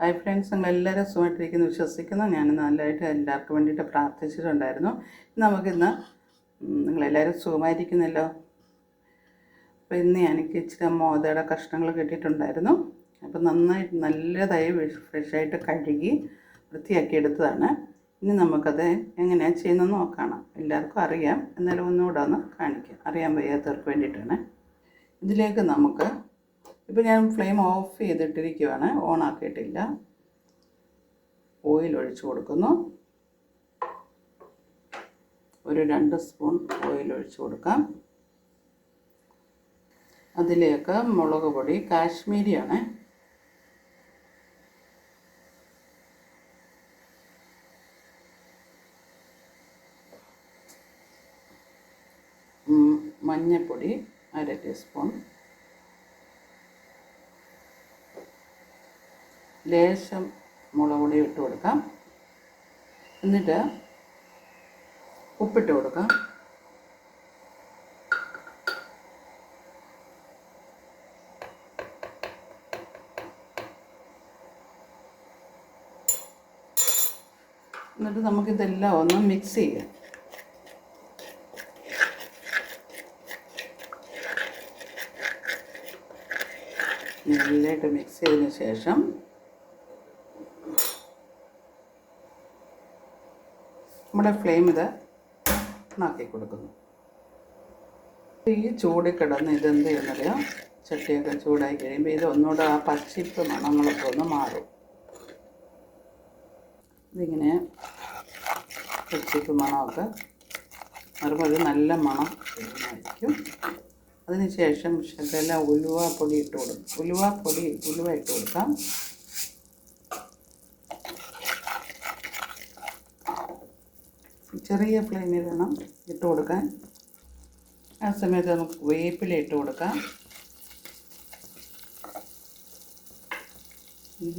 Hi friends നിങ്ങൾ എല്ലാവരും സുഖമായിട്ടിരിക്കുന്നു. വിശ്വസിക്കുന്നു. ഞാൻ നല്ലതായിട്ട് എല്ലാവർക്കും വേണ്ടിയിട്ട് പ്രാർത്ഥിച്ചിട്ടുണ്ടായിരുന്നു. നമുക്കിന്ന് നിങ്ങളെല്ലാവരും സുഖമായിരിക്കുന്നല്ലോ? അപ്പോൾ ഇന്ന് എനിക്ക് ഇച്ചിരി മോതയുടെ കഷ്ണങ്ങൾ കിട്ടിയിട്ടുണ്ടായിരുന്നു. അപ്പോൾ നന്നായിട്ട് നല്ലതായി ഫ്രഷായിട്ട് കഴുകി വൃത്തിയാക്കി എടുത്തതാണ് ഇനി നമുക്കത് എങ്ങനെയാണ് ചെയ്യുന്നത് നോക്കണം. എല്ലാവർക്കും അറിയാം. എന്നാലും ഒന്നുകൂടെ ഒന്ന് കാണിക്കാം. അറിയാൻ വയ്യാത്തവർക്ക് വേണ്ടിയിട്ടാണ്. ഇതിലേക്ക് നമുക്ക് ഇപ്പോൾ ഞാൻ ഫ്ലെയിം ഓഫ് ചെയ്തിട്ടിരിക്കുവാണ്. ഓൺ ആക്കിയിട്ടില്ല ഓയിൽ ഒഴിച്ചു കൊടുക്കുന്നു. ഒരു രണ്ട് സ്പൂൺ ഓയിൽ ഒഴിച്ചു കൊടുക്കാം. അതിലേക്ക് മുളക് പൊടി കാശ്മീരിയാണ്. മഞ്ഞൾപ്പൊടി അര ടീസ്പൂൺ. ലേശം മുളക് പൊടി ഇട്ട് കൊടുക്കാം. എന്നിട്ട് ഉപ്പിട്ട് കൊടുക്കാം. എന്നിട്ട് നമുക്കിതെല്ലാം ഒന്ന് മിക്സ് ചെയ്യാം. നല്ലതായിട്ട് മിക്സ് ചെയ്തതിന് ശേഷം നമ്മുടെ ഫ്ലെയിം ഇത് ഓണാക്കി കൊടുക്കുന്നു. ഈ ചൂടി കിടന്ന് ഇതെന്ത് ചെയ്യുന്നറിയാം? ചട്ടിയൊക്കെ ചൂടായി കഴിയുമ്പോൾ ഇത് ഒന്നുകൂടെ ആ പച്ചിപ്പ് മണങ്ങളൊക്കെ ഒന്ന് മാറും. ഇതിങ്ങനെ പച്ചിപ്പ് മണമൊക്കെ മാറുമ്പോൾ ഒരു നല്ല മണം ആയിരിക്കും അതിനുശേഷം ശകല ഉലുവ പൊടി ഇട്ട് കൊടുക്കും. ഉലുവ പൊടി ഉലുവ ഇട്ട് കൊടുക്കാം. ചെറിയ ഫ്ലെയിമിൽ വേണം ഇട്ട് കൊടുക്കാൻ. ആ സമയത്ത് നമുക്ക് വേപ്പില ഇട്ട് കൊടുക്കാം.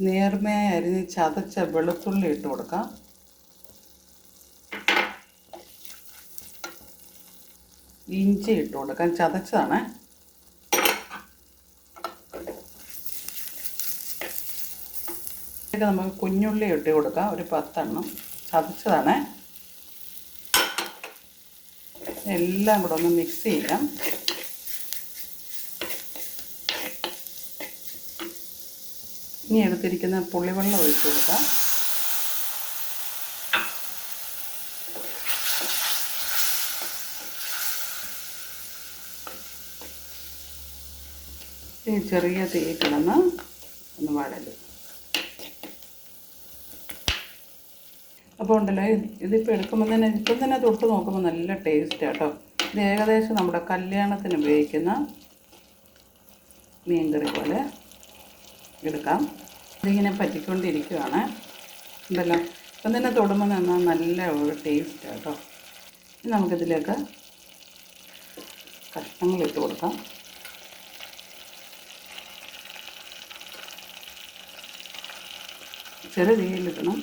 നേർമയായി അരിഞ്ഞ് ചതച്ച വെളുത്തുള്ളി ഇട്ട് കൊടുക്കാം. ഇഞ്ചി ഇട്ട് കൊടുക്കാം. ചതച്ചതാണ്. നമുക്ക് കുഞ്ഞുള്ളി ഇട്ട് കൊടുക്കാം. ഒരു പത്തെണ്ണം. ചതച്ചതാണ്. എല്ലാം കൂടെ ഒന്ന് മിക്സ് ചെയ്യാം. ഇനി എടുത്തിരിക്കുന്ന പുളിവെള്ളം ഒഴിച്ചു കൊടുക്കാം. ചെറിയ തീ കിടന്ന് ഒന്ന് വഴലും. അപ്പോൾ ഉണ്ടല്ലോ. ഇത് ഇതിപ്പോൾ എടുക്കുമ്പോൾ തന്നെ ഇപ്പം തന്നെ തൊട്ട് നോക്കുമ്പോൾ നല്ല ടേസ്റ്റ് കേട്ടോ ഇത് ഏകദേശം നമ്മുടെ കല്യാണത്തിന് ഉപയോഗിക്കുന്ന മീൻകറി പോലെ എടുക്കാം. ഇതിങ്ങനെ പറ്റിക്കൊണ്ടിരിക്കുകയാണ് ഉണ്ടല്ലോ ഇപ്പം തന്നെ തൊടുമ്പോൾ നിന്നാൽ നല്ല ഒരു ടേസ്റ്റ് കേട്ടോ ഇനി നമുക്കിതിലേക്ക് കഷ്ണങ്ങൾ ഇട്ട് കൊടുക്കാം. രീതിയിൽ തീയിലിടണം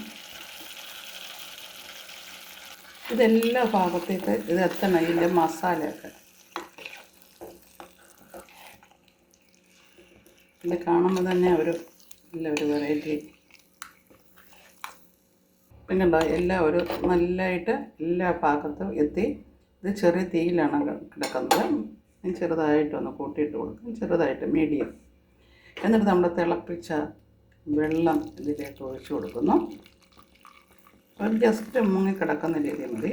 ഇതെല്ലാ ഭാഗത്തേക്ക് ഇത് എത്തണം ഇതിന്റെ മസാലയൊക്കെ. ഇത് കാണുമ്പോൾ തന്നെ ഒരു നല്ല ഒരു വെറൈറ്റി പിന്നെ ഉണ്ടോ എല്ലാം ഒരു നല്ലതായിട്ട് എല്ലാ ഭാഗത്തും എത്തി. ഇത് ചെറിയ തീയിലാണ് കിടക്കുന്നത്. ചെറുതായിട്ടൊന്ന് കൂട്ടിയിട്ട് കൊടുക്കും. ചെറുതായിട്ട് മീഡിയം എന്നിട്ട് നമ്മൾ തിളപ്പിച്ച വെള്ളം ഇതിലേക്ക് ഒഴിച്ചു കൊടുക്കുന്നു. ഒരു ജസ്റ്റ് മുങ്ങി കിടക്കുന്ന രീതി മതി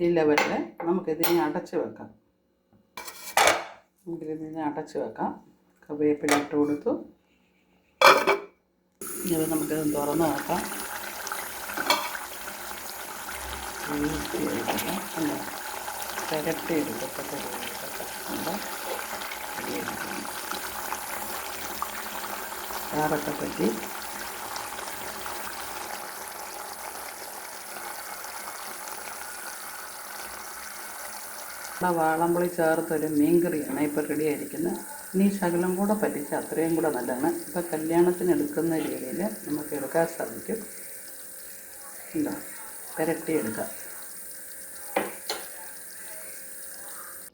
ഈ ലെവലിൽ നമുക്കിതിനെ അടച്ച് വെക്കാം നമുക്കിതിനെ അടച്ച് വെക്കാം വേപ്പില ഇട്ട് കൊടുത്തു ഇനി നമുക്കിത് തുറന്ന് നോക്കാം എടുക്കത്തക്ക രീതിയിലൊക്കെ ചാറൊക്കെ പറ്റി വാളമ്പളി ചേർത്തൊരു മീൻകറിയാണ് ഇപ്പോൾ റെഡിയായിരിക്കുന്നത്. ഇനി ശകലം കൂടെ പറ്റിച്ച് അത്രയും കൂടെ നല്ലതാണ്. ഇപ്പോൾ കല്യാണത്തിന് എടുക്കുന്ന രീതിയിൽ നമുക്ക് എടുക്കാൻ സാധിക്കും എന്താ പുരട്ടിയെടുക്കാം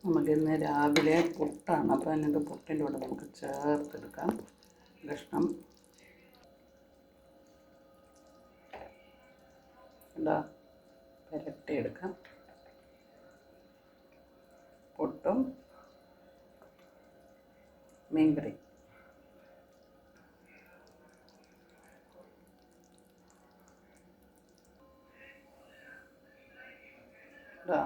നമുക്കിന്ന് രാവിലെ പുട്ടാണ്. അപ്പോൾ അതിനകത്ത് പുട്ടിന്റെ കൂടെ നമുക്ക് ചേർത്തെടുക്കാം. കഷ്ണം. എന്താ പുരട്ടിയെടുക്കാം പുട്ടും മീൻകറി ഇതാ